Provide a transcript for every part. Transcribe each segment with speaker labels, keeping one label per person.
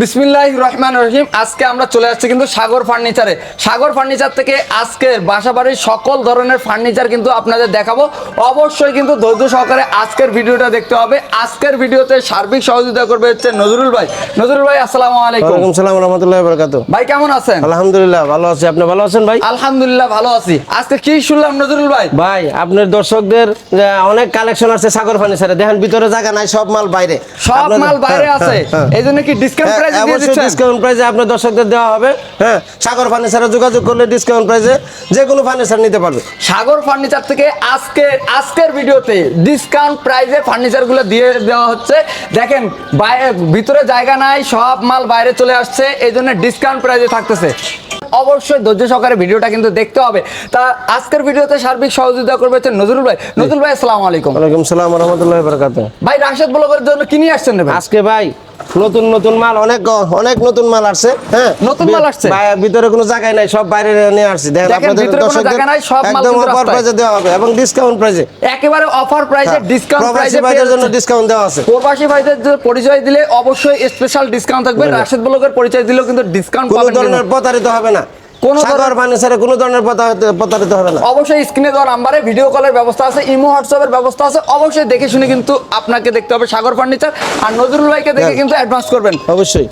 Speaker 1: বিসমিল্লাহ রহমান রহিম। আজকে আমরা চলে আসছি কিন্তু সাগর ফার্নিচারে। সাগর ফার্নিচার থেকে আজকের বাসাবাড়ির সকল ধরনের ফার্নিচার কিন্তু আপনাদের দেখাবো। অবশ্যই কিন্তু ধৈর্য সহকারে আজকের ভিডিওটা দেখতে হবে। আজকের ভিডিওতে সার্বিক সহযোগিতা করবে হচ্ছে নজরুল ভাই। নজরুল ভাই আসসালামু আলাইকুম।
Speaker 2: ওয়ালাইকুম সালাম রহমতুল্লাহ বরকাত
Speaker 1: ভাই কেমন আছেন?
Speaker 2: আলহামদুলিল্লাহ ভালো আছি। আপনি ভালো আছেন ভাই?
Speaker 1: আলহামদুলিল্লাহ ভালো আছি। আজকে কি শুনলাম নজরুল ভাই?
Speaker 2: ভাই আপনার দর্শকদের অনেক কালেকশন আছে সাগর ফার্নিচারে। দেখেন ভিতরে জায়গা নাই সব মাল বাইরে।
Speaker 1: সব মাল বাইরে
Speaker 2: হ্যাঁ,
Speaker 1: আছে।
Speaker 2: হ্যাঁ,
Speaker 1: এই জন্য কি ডিসকাউন্ট
Speaker 2: হ্যাঁ,
Speaker 1: প্রাইসে দিয়ে
Speaker 2: অবশ্যই
Speaker 1: দিচ্ছেন?
Speaker 2: ডিসকাউন্ট প্রাইসে আপনার দর্শকদের দেওয়া হবে। হ্যাঁ। সাগর ফার্নিচারে যোগাযোগ করলে ডিসকাউন্ট প্রাইসে যে কোনো ফার্নিচার নিতে পারবে।
Speaker 1: সাগর ফার্নিচার থেকে আজকে আজকের ভিডিওতে ডিসকাউন্ট প্রাইসে ফার্নিচারগুলো দিয়ে দেওয়া হচ্ছে। দেখেন বাইরে ভিতরে জায়গা নাই সব মাল বাইরে চলে আসছে এই জন্য ডিসকাউন্ট প্রাইসে থাকতেছে। অবশ্যই ধৈর্য সহকারে ভিডিওটা কিন্তু দেখতে হবে। তা আজকের ভিডিওতে সার্বিক সহযোগিতা করবে হচ্ছে নজরুল ভাই। নজরুল ভাই আসসালামু আলাইকুম।
Speaker 2: ওয়ালাইকুম সালাম রহমতুল্লাহ বরকাত
Speaker 1: ভাই রাশেদ ব্লগের জন্য কি নিয়ে আসছেন ভাই?
Speaker 2: আজকে ভাই নতুন নতুন মাল অনেক অনেক নতুন মাল আসছে হ্যাঁ?
Speaker 1: নতুন মাল আসছে?
Speaker 2: ভিতরে কোনো জায়গায় নাই সব বাইরে নিয়ে আসছি। দেখেন আপনাদের দর্শকদের একদম অফার প্রাইসে দেওয়া হবে এবং ডিসকাউন্ট প্রাইসে
Speaker 1: একেবারে অফার প্রাইসে ডিসকাউন্ট প্রাইসে
Speaker 2: ভাইদের জন্য ডিসকাউন্ট দেওয়া আছে।
Speaker 1: প্রবাসী ভাইদের যে পরিচয় দিলে অবশ্যই স্পেশাল ডিসকাউন্ট থাকবে। রাশেদ ব্লগের পরিচয় দিলেও কিন্তু ডিসকাউন্ট পাবেন কোনো
Speaker 2: ধরনের প্রতারিত হবে না।
Speaker 1: কোনো
Speaker 2: সাগর ফার্নিচারে কোনো ধরনের প্রতারিত- হবে না।
Speaker 1: অবশ্যই স্ক্রিনে দেওয়া নাম্বারে ভিডিও কলের ব্যবস্থা আছে ইমো হোয়াটসঅ্যাপের ব্যবস্থা আছে। অবশ্যই দেখে শুনে কিন্তু আপনাকে দেখতে হবে সাগর ফার্নিচার আর নজরুল ভাইকে দেখে
Speaker 2: হ্যাঁ।
Speaker 1: কিন্তু অ্যাডভান্স করবেন।
Speaker 2: অবশ্যই।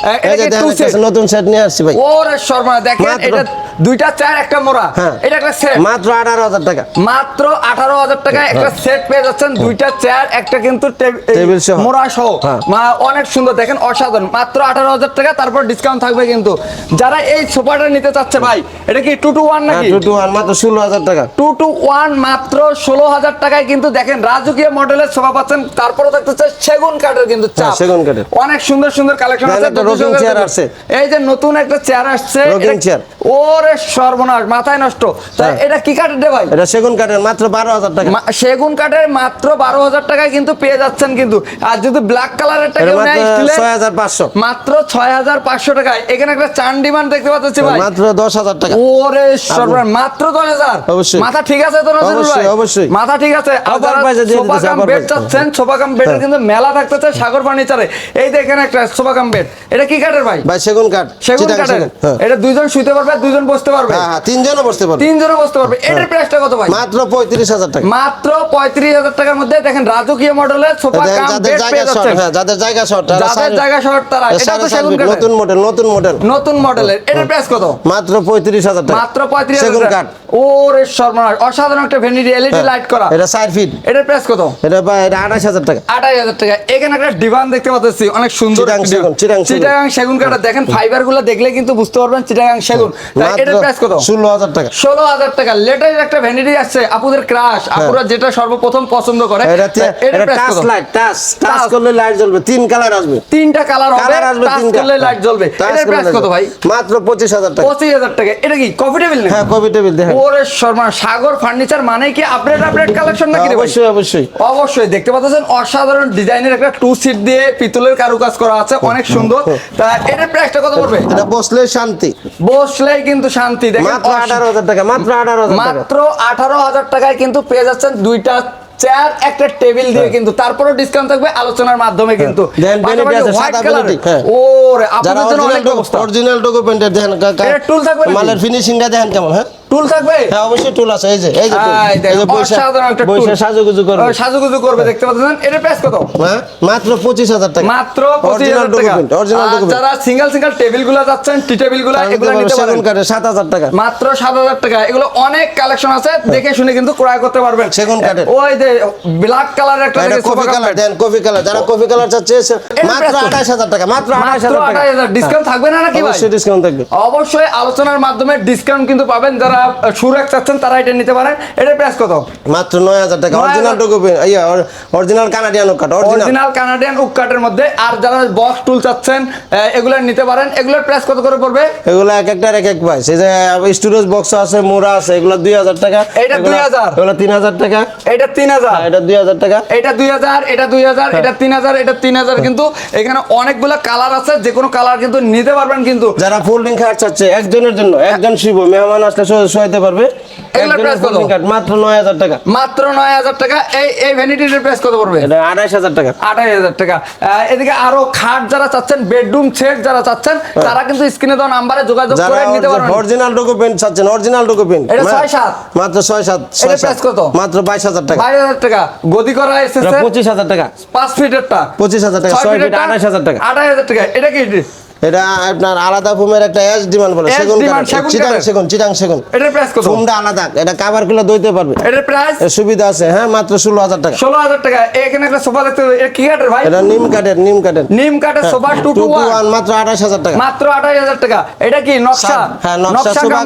Speaker 2: নতুন সেট নিয়ে আসছি ভাই।
Speaker 1: ওরে শর্মা দেখেন এটা দুইটা চার একটা মোড়া।
Speaker 2: হ্যাঁ।
Speaker 1: এটা একটা সেট
Speaker 2: মাত্র আঠারো হাজার টাকা।
Speaker 1: মাত্র আঠারো হাজার টাকায় একটা সেট পেয়ে যাচ্ছেন দুইটা চেয়ার একটা কিন্তু
Speaker 2: টেবিল সহ।
Speaker 1: মোড়া সহ।
Speaker 2: হ্যাঁ।
Speaker 1: মা- অনেক সুন্দর। দেখেন অসাধারণ। মাত্র আঠারো হাজার টাকা তারপর ডিসকাউন্ট থাকবে কিন্তু। যারা এই সোফাটা নিতে চাচ্ছে ভাই এটা কি টু টু ওয়ান নাকি
Speaker 2: টু টু ওয়ান মাত্র ষোলো হাজার টাকা
Speaker 1: টু টু ওয়ান মাত্র ষোলো হাজার টাকায় কিন্তু দেখেন রাজকীয় মডেলের সোফা পাচ্ছেন তারপরে থাকতেছে সেগুন কাঠের কিন্তু চাপ
Speaker 2: হ্যাঁ, সেগুন কাঠের।
Speaker 1: অনেক সুন্দর সুন্দর কালেকশন আছে
Speaker 2: rocking
Speaker 1: সঙ্গে
Speaker 2: chair
Speaker 1: দেখুন।
Speaker 2: আসছে।
Speaker 1: এই যে নতুন একটা চেয়ার আসছে এটা-
Speaker 2: chair।
Speaker 1: ওরে সর্বনাশ মাথায় নষ্ট তাই
Speaker 2: হ্যাঁ।
Speaker 1: এটা কি কাঠের রে ভাই
Speaker 2: এটা সেগুন কাঠের মাত্র বারো হাজার টাকা
Speaker 1: সেগুন কাঠের মাত্র বারো হাজার টাকায় কিন্তু পেয়ে যাচ্ছেন কিন্তু আর যদি ব্ল্যাক কেউ
Speaker 2: মাত্র
Speaker 1: নেয়
Speaker 2: ছয় হাজার পাঁচশো
Speaker 1: মাত্র ছয় হাজার পাঁচশো টাকায় এখানে একটা চান ডিমান্ড দেখতে পাচ্ছি ভাই
Speaker 2: মাত্র দশ হাজার টাকা।
Speaker 1: ওরে সর্বনাশ মাত্র দশ হাজার।
Speaker 2: অবশ্যই।
Speaker 1: মাথা ঠিক আছে তো নজরুল
Speaker 2: অবশ্যই,
Speaker 1: ভাই?
Speaker 2: অবশ্যই।
Speaker 1: মাথা ঠিক আছে। আর
Speaker 2: Offer
Speaker 1: যারা
Speaker 2: দিয়ে দিতেছে,
Speaker 1: কাম বেড চাচ্ছেন সোফা বেডের। কিন্তু মেলা থাকতেছে সাগর ফার্নিচারে। এই দেখেন একটা সোফা কাম বেড এটা কি কাঠের ভাই?
Speaker 2: ভাই সেগুন কাঠ।
Speaker 1: সেগুন কাঠের।
Speaker 2: হ্যাঁ।
Speaker 1: এটা দুইজন শুইতে পারবে দুইজন বসতে পারবে।
Speaker 2: হ্যাঁ, হ্যাঁ, তিনজনও বসতে পারবে।
Speaker 1: তিনজনও বসতে পারবে।
Speaker 2: হ্যাঁ।
Speaker 1: এটার প্রাইসটা কত ভাই?
Speaker 2: মাত্র পঁয়ত্রিশ হাজার টাকা।
Speaker 1: মাত্র পঁয়ত্রিশ হাজার টাকার মধ্যে দেখেন রাজকীয় মডেলের সোফা কাম বেড পেয়ে যাচ্ছেন।
Speaker 2: হ্যাঁ যাদের জায়গা শর্ট
Speaker 1: যাদের জায়গা শর্ট তারা। এটা তো সেগুন কাঠের।
Speaker 2: নতুন মডেল নতুন মডেল
Speaker 1: নতুন মডেলের এটার প্রাইস কত?
Speaker 2: মাত্র পঁয়ত্রিশ হাজার টাকা।
Speaker 1: মাত্র পঁয়ত্রিশ
Speaker 2: সেগুন কাঠ।
Speaker 1: ওরে সর্বনাশ অসাধারণ একটা ভেনিটি এলইডি
Speaker 2: হ্যাঁ,
Speaker 1: লাইট করা।
Speaker 2: এটা ফিট।
Speaker 1: এটার প্রাইস কত?
Speaker 2: এটা এটা আঠাশ হাজার টাকা।
Speaker 1: আঠাশ হাজার টাকা। এখানে একটা ডিভান দেখতে পাচ্ছি অনেক সুন্দর
Speaker 2: চিটাগাং সেগুন,
Speaker 1: কাঠা দেখেন ফাইবারগুলো দেখলে কিন্তু বুঝতে পারবেন চিটাগাং সেগুন। এটার প্রাইস কত?
Speaker 2: ষোলো হাজার টাকা।
Speaker 1: ষোলো হাজার টাকা। লেটেস্ট একটা ভ্যানিটি আসছে আপুদের ক্রাশ আপুরা যেটা সর্বপ্রথম পছন্দ করে
Speaker 2: এটা টাচ লাইট টাচ টাচ করলে লাইট জ্বলবে তিন কালার আসবে।
Speaker 1: তিনটা কালার হবে টাচ করলে লাইট জ্বলবে। এটার প্রাইস কত ভাই?
Speaker 2: মাত্র পঁচিশ হাজার টাকা।
Speaker 1: পঁচিশ হাজার টাকা। এটা কি কফি টেবিল না
Speaker 2: হ্যাঁ কবি টেবিল দেখেন।
Speaker 1: ওরে শর্মা সাগর ফার্নিচার মানে কি আপডেট আপডেট কালেকশন নাকি
Speaker 2: অবশ্যই অবশ্যই।
Speaker 1: অবশ্যই দেখতে পাচ্ছেন অসাধারণ ডিজাইনের একটা টু সিট দিয়ে পিতলের কারুকাজ করা আছে অনেক সুন্দর। তা এটার প্রাইসটা কত পড়বে?
Speaker 2: এটা বসলে শান্তি।
Speaker 1: বসলেই কিন্তু শান্তি দেখেন
Speaker 2: মাত্র
Speaker 1: অস-
Speaker 2: আঠারো হাজার টাকা মাত্র আঠারো হাজার টাকা।
Speaker 1: মাত্র টাকায় কিন্তু পেয়ে যাচ্ছেন দুইটা চেয়ার একটা টেবিল দিয়ে কিন্তু তারপরেও ডিসকাউন্ট থাকবে আলোচনার মাধ্যমে কিন্তু।
Speaker 2: হ্যাঁ।
Speaker 1: ওরে আপনাদের জন্য অনেক ব্যবস্থা।
Speaker 2: অরিজিনাল ডকুমেন্টের দেখেন? মালের ফিনিশিংটা দেখেন কেমন হ্যাঁ?
Speaker 1: টুল থাকবে?
Speaker 2: হ্যাঁ অবশ্যই টুল আছে এই যে এই যে
Speaker 1: অসাধারণ একটা
Speaker 2: সাজুগুজু করবে।
Speaker 1: সাজুগুজু করবে দেখতে পাচ্ছেন? এটার প্রাইস কত?
Speaker 2: হ্যাঁ মাত্র পঁচিশ হাজার টাকা।
Speaker 1: মাত্র পঁচিশ
Speaker 2: অরিজিনাল
Speaker 1: হাজার টাকা।
Speaker 2: অরিজিনাল ডকুমেন্ট
Speaker 1: যারা সিঙ্গেল সিঙ্গেল টেবিলগুলো যাচ্ছেন টি টেবিলগুলো এগুলো নিতে পারেন।
Speaker 2: কাঠে টাকা।
Speaker 1: মাত্র সাত হাজার টাকা। এগুলো অনেক কালেকশন আছে দেখে শুনে কিন্তু ক্রয় করতে পারবেন।
Speaker 2: সেগুন কাঠের।
Speaker 1: ওই যে ব্ল্যাক কালার একটা দেখে
Speaker 2: কফি কালার দেন কফি কালার যারা কফি কালার চাচ্ছে মাত্র
Speaker 1: price কত?
Speaker 2: আঠাশ হাজার টাকা মাত্র আঠাশ
Speaker 1: মাত্র
Speaker 2: হাজার। টাকা
Speaker 1: ডিসকাউন্ট থাকবে না নাকি ভাই?
Speaker 2: অবশ্যই ডিসকাউন্ট থাকবে।
Speaker 1: অবশ্যই আলোচনার মাধ্যমে ডিসকাউন্ট কিন্তু পাবেন যারা সুরেক চাচ্ছেন তারা এটা নিতে পারেন এটার প্রাইস কত?
Speaker 2: মাত্র নয় হাজার টাকা। অরিজিনাল ডকুমেন্ট ইয়া অরিজিনাল কানাডিয়ান কাঠ অরিজিনাল
Speaker 1: কানাডিয়ান উক কাঠের মধ্যে আর যারা বক্স টুল চাচ্ছেন এগুলো নিতে পারেন। এগুলোর প্রাইস কত করে পড়বে?
Speaker 2: এগুলো এক একটার এক এক প্রাইস এই যে স্টোরেজ বক্স আছে মোড়া আছে এগুলো দুই হাজার টাকা।
Speaker 1: এইটা
Speaker 2: এগুলো-
Speaker 1: 2000
Speaker 2: এগুলো তিন হাজার টাকা।
Speaker 1: এটা তিন হাজার।
Speaker 2: এটা দুই হাজার টাকা।
Speaker 1: এটা দুই হাজার এটা দুই হাজার
Speaker 2: হ্যাঁ।
Speaker 1: এটা তিন হাজার এটা তিন হাজার। কিন্তু এখানে অনেকগুলো কালার আছে যে কোনো কালার কিন্তু নিতে পারবেন কিন্তু।
Speaker 2: যারা ফোল্ডিং খাট চাচ্ছে একজনের জন্য একজন শিব মেহমান আসলে শোয়াইতে পারবে মাত্র নয় হাজার টাকা।
Speaker 1: মাত্র নয় হাজার টাকা। এই এই ভ্যানিটির প্রাইস কত পড়বে?
Speaker 2: এটা আড়াইশ হাজার টাকা।
Speaker 1: আঠাশ হাজার টাকা। এদিকে আরও খাট যারা চাচ্ছেন বেডরুম সেট যারা চাচ্ছেন তারা কিন্তু স্ক্রিনে দেওয়া নাম্বারে যোগাযোগ করে নিতে পারবেন
Speaker 2: অরিজিনাল ডকুমেন্ট চাচ্ছেন অরিজিনাল ডকুমেন্ট
Speaker 1: এটা ছয় সাত?
Speaker 2: মাত্র ছয় সাত ছয়
Speaker 1: এটার
Speaker 2: সাত।
Speaker 1: price কত?
Speaker 2: মাত্র বাইশ হাজার টাকা।
Speaker 1: বাইশ হাজার টাকা। গদি করা এসেছে
Speaker 2: পঁচিশ হাজার টাকা।
Speaker 1: পাঁচ ফিটেরটা
Speaker 2: পঁচিশ হাজার টাকা ছয় ফিট
Speaker 1: ফিটেরটা
Speaker 2: আঠাশ হাজার টাকা।
Speaker 1: আঠাশ হাজার টাকা। এটা কি?
Speaker 2: এটা আপনার আলাদা ফুমের একটা এস ডিমান্ড বলে সেগুন চিটাং সেগুন চিটাং সেগুন।
Speaker 1: এটার প্রাইস কত?
Speaker 2: ফুমটা আলাদা এটা কাভারগুলো দইতে পারবে।
Speaker 1: এটার প্রাইস
Speaker 2: সুবিধা আছে হ্যাঁ মাত্র ষোলো হাজার টাকা।
Speaker 1: ষোলো হাজার টাকা। এখানে একটা সোফা দেখতে এটা কি কাঠের ভাই?
Speaker 2: এটা নিম কাঠের নিম কাঠের।
Speaker 1: নিম কাঠের সোফা টু টু ওয়ান
Speaker 2: মাত্র আঠাশ হাজার টাকা।
Speaker 1: মাত্র আঠাশ হাজার টাকা। এটা কি নকশা?
Speaker 2: হ্যাঁ, নকশা, সোফা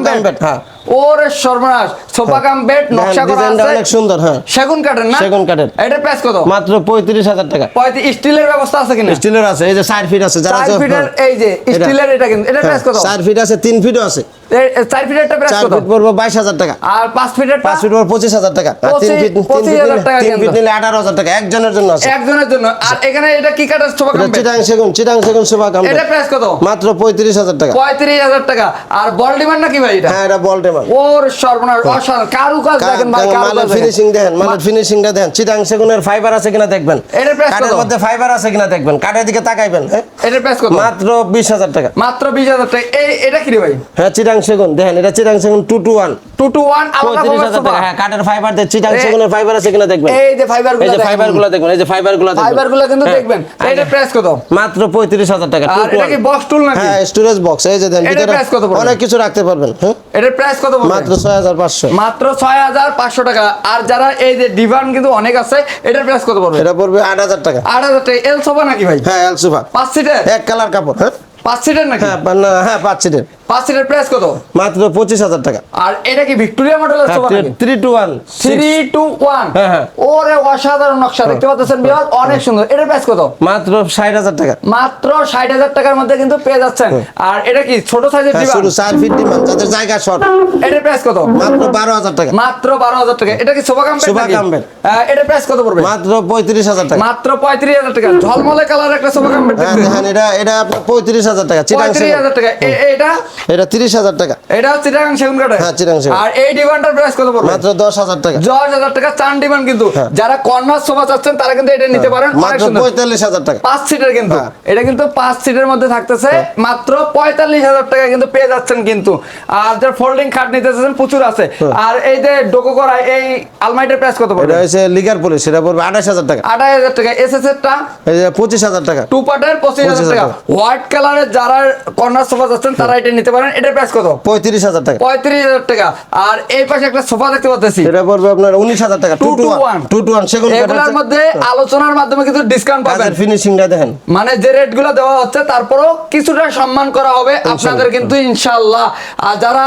Speaker 2: হ্যাঁ।
Speaker 1: ওরে সর্বনাশ। সোফা কাম বেড নকশা করা আছে।
Speaker 2: অনেক সুন্দর হ্যাঁ।
Speaker 1: সেগুন কাঠের না?
Speaker 2: সেগুন কাঠের।
Speaker 1: এটার প্রাইস কত?
Speaker 2: মাত্র পঁয়ত্রিশ হাজার টাকা।
Speaker 1: পঁয়ত্রিশ স্টিলের ব্যবস্থা আছে কিনা?
Speaker 2: স্টিলের আছে এই যে চার ফিট আছে যারা
Speaker 1: চার ফিটের এই যে স্টিলের এটা কিন্তু এটার প্রাইস কত?
Speaker 2: চার ফিট আছে তিন ফিটও আছে।
Speaker 1: এ- এ ফিটেরটা প্রাইস কত?
Speaker 2: ফিট পড়ব বাইশ হাজার টাকা।
Speaker 1: আর পাঁচ ফিটের
Speaker 2: পাঁচ ফিট পড়ব পঁচিশ হাজার টাকা। আর তিন ফিট তিন
Speaker 1: পঁচিশ
Speaker 2: ফিট নিলে
Speaker 1: টাকা
Speaker 2: তিন ফিট
Speaker 1: কিন্তু।
Speaker 2: নিলে আঠারো হাজার টাকা। একজনের জন্য আছে।
Speaker 1: একজনের জন্য। আর এখানে এটা কি কাঠের সোফা
Speaker 2: এটা
Speaker 1: কাম
Speaker 2: চিটাং সেগুন চিটাং সেগুন শোভা কাম
Speaker 1: এটা প্রাইস কত?
Speaker 2: মাত্র পঁয়ত্রিশ হাজার টাকা।
Speaker 1: পঁয়ত্রিশ হাজার টাকা। আর বল ডিমান্ড নাকি ভাই এটা?
Speaker 2: হ্যাঁ এটা বল টেমার
Speaker 1: ওর সর্বনাশ অসাধারণ কারু কাজ দেখেন ভাই কারু কাজ
Speaker 2: ফিনিশিং দেখেন। মালের ফিনিশিংটা দেখেন। চিটাং সেগুনের ফাইবার আছে কিনা দেখবেন?
Speaker 1: এটার price
Speaker 2: কাঠের মধ্যে ফাইবার আছে কিনা দেখবেন? কাঠের দিকে তাকাইবেন হ্যাঁ?
Speaker 1: এটার প্রাইস কত?
Speaker 2: মাত্র বিশ হাজার টাকা।
Speaker 1: মাত্র বিশ হাজার টাকা। এই এটা কি রে ভাই?
Speaker 2: হ্যাঁ চিটাং সেগুন। দেখেন এটা চিটাং সেগুন two two one
Speaker 1: two two one
Speaker 2: পঁয়ত্রিশ টাকা? হ্যাঁ কাঠের ফাইবার দিয়ে চিটাং সেগুনের ফাইবার আছে কিনা দেখবেন?
Speaker 1: এই যে ফাইবার
Speaker 2: এই যে ফাইবারগুলো দেখবেন এই যে
Speaker 1: ফাইবারগুলো ফাইবারগুলো কিন্তু দেখবেন। এটার প্রাইস কত?
Speaker 2: মাত্র পঁয়ত্রিশ হাজার টাকা
Speaker 1: আর এটা কি বক্স টুল নাকি?
Speaker 2: হ্যাঁ স্টোরেজ বক্স এই যে দেন ভিতরে
Speaker 1: price কত পড়বে?
Speaker 2: অনেক কিছু রাখতে পারবেন হ্যাঁ?
Speaker 1: এটার প্রাইস কত
Speaker 2: মাত্র
Speaker 1: মাত্র টাকা। আর যারা এই যে ডিভান কিন্তু অনেক আছে এটার প্রাইস কত পড়বে?
Speaker 2: এটা পড়বে আট হাজার টাকা।
Speaker 1: আট হাজার টাকা। এল সোফা নাকি ভাই?
Speaker 2: হ্যাঁ এলসুফা
Speaker 1: পাঁচ সিটের
Speaker 2: এক কালার কাপড় হ্যাঁ?
Speaker 1: পাঁচ সিটের নাকি?
Speaker 2: হ্যাঁ হ্যাঁ পাঁচ সিটের
Speaker 1: পাঁচ সিটের প্রাইস কত?
Speaker 2: মাত্র পঁচিশ হাজার টাকা।
Speaker 1: আর এটা কি ভিক্টোরিয়া মডেলের
Speaker 2: three two one
Speaker 1: three two one
Speaker 2: হ্যাঁ, হ্যাঁ।
Speaker 1: ওরে অসাধারণ নকশা দেখতে পাচ্ছেন বিহার অনেক সুন্দর। এটার প্রাইস কত?
Speaker 2: মাত্র ষাট হাজার টাকা।
Speaker 1: মাত্র ষাট হাজার টাকার মধ্যে কিন্তু পেয়ে যাচ্ছেন। আর এটা কি ছোট সাইজের
Speaker 2: হ্যাঁ চার ফিট ডিমান্ড যাদের জায়গা শর্ট
Speaker 1: এটার প্রাইস কত?
Speaker 2: মাত্র বারো হাজার টাকা।
Speaker 1: মাত্র বারো হাজার টাকা। এটা কি সোফা কাম
Speaker 2: সোফা কাম
Speaker 1: এটার প্রাইস কত পড়বে?
Speaker 2: মাত্র পঁয়ত্রিশ হাজার টাকা।
Speaker 1: মাত্র পঁয়ত্রিশ হাজার টাকা। ঝলমলে কালার একটা সোফা কাম
Speaker 2: হ্যাঁ এটা এটা আপনার পঁয়ত্রিশ হাজার টাকা।
Speaker 1: পঁয়ত্রিশ হাজার টাকা। এটা
Speaker 2: এটা তিরিশ হাজার টাকা।
Speaker 1: এটা চিটাগাং সেগুন কাঠের।
Speaker 2: হ্যাঁ, চিটাগাং সেগুন।
Speaker 1: আর এই ডিমান্ডটার প্রাইস কত পড়বে?
Speaker 2: মাত্র দশ হাজার টাকা।
Speaker 1: দশ হাজার টাকা চান ডিমান্ড কিন্তু। যারা কর্নার সোফা চাচ্ছেন তারা কিন্তু এটা নিতে পারেন
Speaker 2: মাত্র
Speaker 1: সুন্দর।
Speaker 2: পঁয়তাল্লিশ হাজার টাকা।
Speaker 1: পাঁচ সিটের কিন্তু।
Speaker 2: হ্যাঁ।
Speaker 1: এটা কিন্তু পাঁচ সিটের মধ্যে থাকতেছে। মাত্র পঁয়তাল্লিশ হাজার টাকা কিন্তু পেয়ে যাচ্ছেন কিন্তু। আর যার ফোল্ডিং খাট নিতে চাচ্ছেন প্রচুর আছে। আর এই যে ডোকো করা এই আলমারিটার প্রাইস কত পড়বে?
Speaker 2: এটা হচ্ছে লিগার পুলিশ এটা পড়বে আঠাশ হাজার টাকা।
Speaker 1: আঠাশ হাজার টাকা। এস এস এরটা
Speaker 2: পঁচিশ হাজার টাকা।
Speaker 1: টু পার্টের পঁচিশ হাজার
Speaker 2: 25,000
Speaker 1: টাকা।
Speaker 2: টাকা।
Speaker 1: হোয়াইট কালারের যারা কর্নার সোফা চাচ্ছেন তারা এটা নিতে পারেন এটার প্রাইস কত?
Speaker 2: পঁয়ত্রিশ হাজার টাকা।
Speaker 1: পঁয়ত্রিশ হাজার টাকা। আর এই পাশে একটা সোফা দেখতে পাচ্ছি
Speaker 2: এটা পড়বে আপনার উনিশ হাজার টাকা two
Speaker 1: Two
Speaker 2: two
Speaker 1: to
Speaker 2: one two one
Speaker 1: মধ্যে আলোচনার মাধ্যমে কিন্তু ডিসকাউন্ট পাবেন।
Speaker 2: ফিনিশিংটা দেখেন।
Speaker 1: মানে যে রেটগুলো দেওয়া হচ্ছে তারপরেও কিছুটা সম্মান করা হবে আপনাদের কিন্তু ইনশাল্লাহ। আর যারা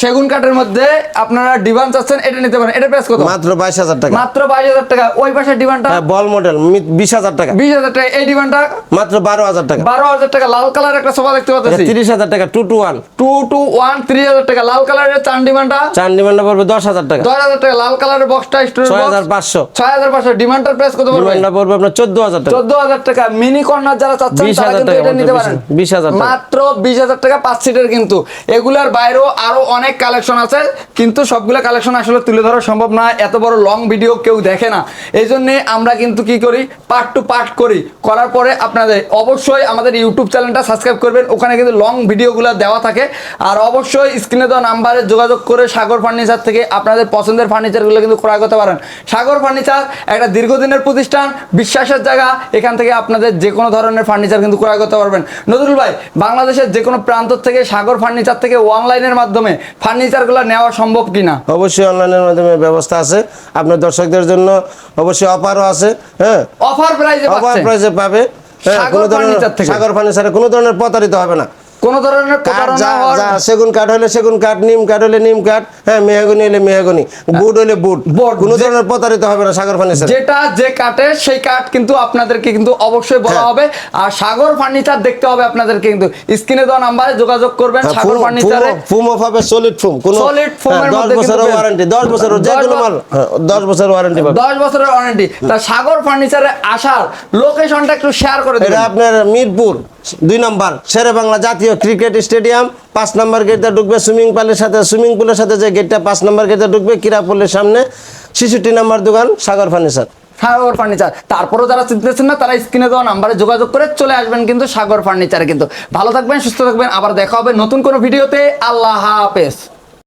Speaker 1: সেগুন কাঠের মধ্যে আপনারা ডিভান চাচ্ছেন এটা নিতে পারেন। এটা প্রাইস কত?
Speaker 2: মাত্র বাইশ হাজার টাকা।
Speaker 1: মাত্র বাইশ হাজার টাকা। ওই পাশে ডিভানটা
Speaker 2: হ্যাঁ বল মডেল বিশ হাজার টাকা।
Speaker 1: বিশ হাজার টাকা। এই ডিভানটা
Speaker 2: মাত্র বারো হাজার টাকা।
Speaker 1: বারো হাজার টাকা। লাল কালার একটা সোফা দেখতে পাচ্ছি
Speaker 2: তিরিশ হাজার টাকা two two one
Speaker 1: two two one three হাজার টাকা। লাল কালারের চান ডিমান্ডটা?
Speaker 2: চার ডিমান্ডটা পড়বে দশ হাজার টাকা।
Speaker 1: দশ হাজার টাকা। লাল কালারের বক্সটা
Speaker 2: ছয় হাজার পাঁচশো।
Speaker 1: ছয় হাজার পাঁচশো। ডিমান্ডটার প্রাইস কত পড়বে?
Speaker 2: ডিমান্ডটা পড়বে আপনার চোদ্দ হাজার টাকা।
Speaker 1: চোদ্দ হাজার টাকা। মিনি কর্নার যারা চাচ্ছেন তারা কিন্তু এটা নিতে পারেন।
Speaker 2: 20,000 টাকা।
Speaker 1: মাত্র বিশ হাজার টাকা পাঁচ সিটের কিন্তু। এগুলার বাইরেও আরও অনেক কালেকশন আছে কিন্তু সবগুলো কালেকশন আসলে তুলে ধরা সম্ভব না। এত বড় লং ভিডিও কেউ দেখে না। এই জন্যে আমরা কিন্তু কি করি? পার্ট টু পার্ট করি। করার পরে আপনাদের অবশ্যই আমাদের ইউটিউব চ্যানেলটা সাবস্ক্রাইব করবেন। ওখানে কিন্তু লং ভিডিওগুলো দেওয়া থাকে। আর অবশ্যই স্ক্রিনে দেওয়া নাম্বারে যোগাযোগ করে সাগর ফার্নিচার থেকে আপনাদের পছন্দের ফার্নিচারগুলো কিন্তু ক্রয় করতে পারেন। সাগর ফার্নিচার একটা দীর্ঘদিনের প্রতিষ্ঠান বিশ্বাসের জায়গা এখান থেকে আপনাদের যে কোনো ধরনের ফার্নিচার কিন্তু ক্রয় করতে পারবেন। নজরুল ভাই বাংলাদেশের যে কোনো প্রান্ত থেকে সাগর ফার্নিচার থেকে অনলাইনের মাধ্যমে ফার্নিচারগুলো নেওয়া সম্ভব কিনা?
Speaker 2: অবশ্যই অনলাইনের মাধ্যমে ব্যবস্থা আছে। আপনার দর্শকদের জন্য অবশ্যই অফারও আছে হ্যাঁ।
Speaker 1: অফার প্রাইজে
Speaker 2: অফার প্রাইসে পাবে হ্যাঁ,
Speaker 1: সাগর ফার্নিচার থেকে।
Speaker 2: সাগর ফার্নিচারে কোনো ধরনের প্রতারিত হবে না।
Speaker 1: কোনো ধরনের
Speaker 2: কাঠ সেগুন কাঠ হলে সেগুন কাঠ নিম কাঠ হলে নিম কাঠ হ্যাঁ মেহগনি হলে মেহগনি বুট হলে বুট। কোনো ধরনের প্রতারিত হবে না সাগর ফার্নিচার।
Speaker 1: যেটা যে কাটে সেই কাঠ কিন্তু আপনাদেরকে কিন্তু অবশ্যই বলা
Speaker 2: হ্যাঁ।
Speaker 1: হবে। আর সাগর ফার্নিচার দেখতে হবে আপনাদেরকে কিন্তু। স্ক্রিনে দেওয়া নাম্বারে যোগাযোগ করবেন
Speaker 2: হ্যাঁ,
Speaker 1: সাগর ফার্নিচারে
Speaker 2: ফুম অফ হবে সলিড ফুম কোন
Speaker 1: এর
Speaker 2: দশ
Speaker 1: মধ্যে কিন্তু
Speaker 2: বছরের
Speaker 1: পেয়ে-
Speaker 2: ওয়ারেন্টি দশ বছর যে কোনো মাল হ্যাঁ, দশ বছরের ওয়ারেন্টি পাবে
Speaker 1: দশ বছরের ওয়ারেন্টি তা সাগর ফার্নিচারে আসার লোকেশনটা একটু শেয়ার করে
Speaker 2: এটা
Speaker 1: দেবেন।
Speaker 2: আপনার মিরপুর। দুই নম্বর, শেরে বাংলা জাতীয় ক্রিকেট স্টেডিয়াম, পাঁচ নম্বর গেটটা ঢুকবে সুইমিং পুলের সাথে, সুইমিং পুলের সাথে যে গেটটা পাঁচ নম্বর গেটটা ঢুকবে কিরাপুলের সামনে, ছিষট্টি নম্বর দোকান, সাগর ফার্নিচার।
Speaker 1: সাগর ফার্নিচার। তারপরও যারা চিনতেছেন না, তারা স্ক্রিনে দেওয়া নাম্বারে যোগাযোগ করে চলে আসবেন কিন্তু সাগর ফার্নিচারে কিন্তু। ভালো থাকবেন, সুস্থ থাকবেন, আবার দেখা হবে নতুন কোনো ভিডিওতে। আল্লাহ হাফেজ।